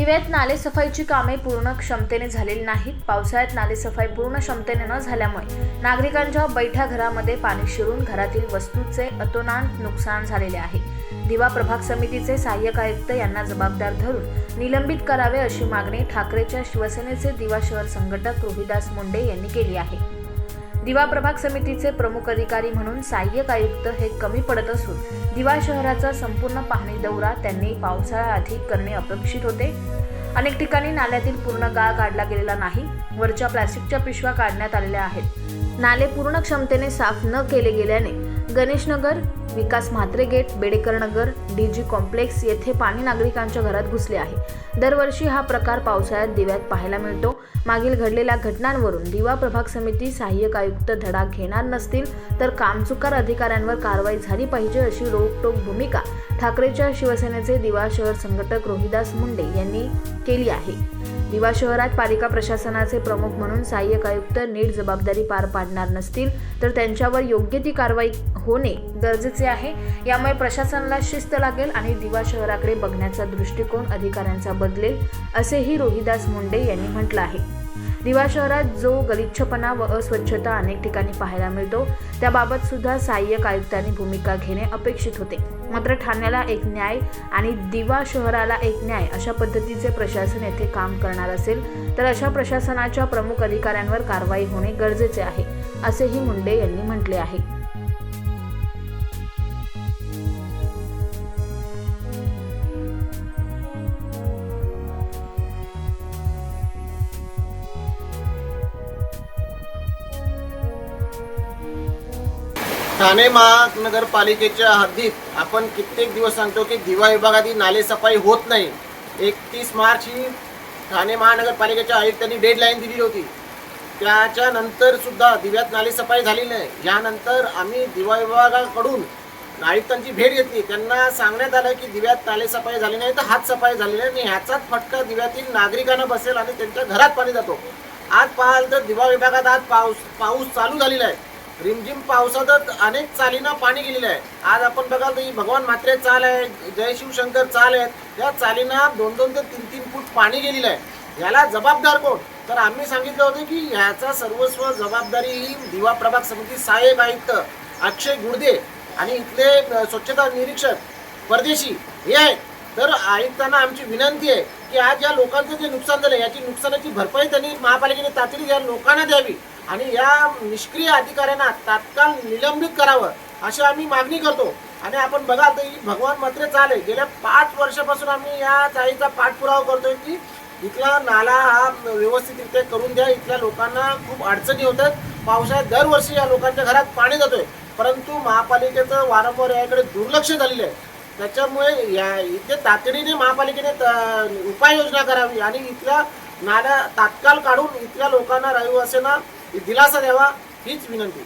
हिवाळ्यात नालेसफाईची कामे पूर्ण क्षमतेने झालेली नाहीत. पावसाळ्यात नालेसफाई पूर्ण क्षमतेने न झाल्यामुळे नागरिकांच्या बैठ्या घरामध्ये पाणी शिरून घरातील वस्तूचे अतोनांत नुकसान झालेले आहे. दिवा प्रभाग समितीचे सहाय्यक आयुक्त यांना जबाबदार धरून निलंबित करावे अशी मागणी ठाकरेच्या शिवसेनेचे दिवा शहर संघटक रोहिदास मुंडे यांनी केली आहे. दिवा प्रभाग समितीचे प्रमुख अधिकारी म्हणून सहाय्यक आयुक्त हे कमी पडत असून दिवा शहराचा संपूर्ण पाहणी दौरा त्यांनी पावसाळ्याआधी करणे अपेक्षित होते. अनेक ठिकाणी नाल्यातील पूर्ण गाळ काढला गेलेला नाही वरच्या प्लास्टिकच्या पिशव्या काढण्यात आलेल्या आहेत. नाले पूर्ण क्षमतेने साफ न केले गेल्याने Ganeshnagar Vikas Mhatre gate Bedekar Nagar DG complex येथे पाणी नागरिकांच्या घरात घुसले आहे. दरवर्षी हा प्रकार पावसाळ्यात दिव्यात पाहायला मिळतो. मागील घडलेल्या घटनांवरून दिवा प्रभाग समिती सहाय्यक आयुक्त धडा घेणार नसतील तर कामचुकार अधिकाऱ्यांवर कारवाई झाली पाहिजे अशी रोकटोक भूमिका ठाकरेच्या शिवसेनेचे दिवा शहर संघटक रोहिदास मुंडे यांनी केली आहे. दिवा शहरात पालिका प्रशासनाचे प्रमुख म्हणून सहाय्यक आयुक्त नीट जबाबदारी पार पाडणार नसतील तर त्यांच्यावर योग्य ती कारवाई होणे गरजेचे आहे. यामुळे प्रशासनाला शिस्त लागेल आणि दिवा शहराकडे बघण्याचा दृष्टिकोन अधिकाऱ्यांचा बदलेल असेही रोहिदास मुंडे यांनी म्हटलं आहे. दिवा शहरात जो गलिच्छपणा व अस्वच्छता अनेक ठिकाणी पाहायला मिळतो त्याबाबत सुद्धा सहाय्यक आयुक्तांनी भूमिका घेणे अपेक्षित होते. मात्र ठाण्याला एक न्याय आणि दिवा शहराला एक न्याय अशा पद्धतीचे प्रशासन येथे काम करणार असेल तर अशा प्रशासनाच्या प्रमुख अधिकाऱ्यांवर कारवाई होणे गरजेचे आहे असेही मुंडे यांनी म्हटले आहे. ठाणे महानगरपालिकेच्या हद्दीत आपण कित्येक दिवस सांगतो की दिवा विभागातील नाले सफाई होत नाही. एकतीस मार्च ही ठाणे महानगरपालिकेच्या आयुक्तांनी डेडलाईन दिली होती. त्याच्यानंतर सुद्धा दिव्यात नाले सफाई झाली नाही. यानंतर आम्ही दिवा विभागाकडून आयुक्तांची भेट घेतली. त्यांना सांगण्यात आलं की दिव्यात नाले सफाई झाली नाही तर हात सफाई झाली नाही आणि ह्याचाच फटका दिव्यातील नागरिकांना बसेल आणि त्यांच्या घरात पाणी जातो. आज पाहाल तर दिवा विभागात आज पाऊस पाऊस चालू झालेला आहे. रिमझिम पावसातच अनेक चालींना पाणी गेलेलं आहे. आज आपण बघाल तर ही भगवान मात्रे चाल आहे जय शिवशंकर चाल आहेत. या चालींना दोन दोन ते तीन तीन फूट पाणी गेलेलं आहे. याला जबाबदार कोण? तर आम्ही सांगितलं होतं की ह्याचा सर्वस्व जबाबदारी ही दिवा प्रभाग समिती सहाय्यक आयुक्त अक्षय गुडदे आणि इथले स्वच्छता निरीक्षक परदेशी हे आहेत. तर आयुक्तांना आमची विनंती आहे की आज या लोकांचं जे नुकसान झालं याची नुकसानाची भरपाई त्यांनी महापालिकेने तातडी या लोकांना द्यावी. आणि या निष्क्रिय अधिकाऱ्यांना तात्काळ निलंबित करावं अशी आम्ही मागणी करतो. आणि आपण बघाल तर ही भगवान मात्र चाल आहे गेल्या पाच वर्षापासून आम्ही या चाळीचा पाठपुरावा करतोय की इथला नाला हा व्यवस्थितरित्या करून द्या. इथल्या लोकांना खूप अडचणी होतात पावसाळ्यात दरवर्षी या लोकांच्या घरात पाणी जातोय. परंतु महापालिकेचं वारंवार याकडे दुर्लक्ष झालेलं आहे. त्याच्यामुळे या इथे तातडीने महापालिकेने उपाययोजना करावी आणि इथल्या नाल्या तात्काळ काढून इथल्या लोकांना रहिवासींना दिलासा द्यावा हीच विनंती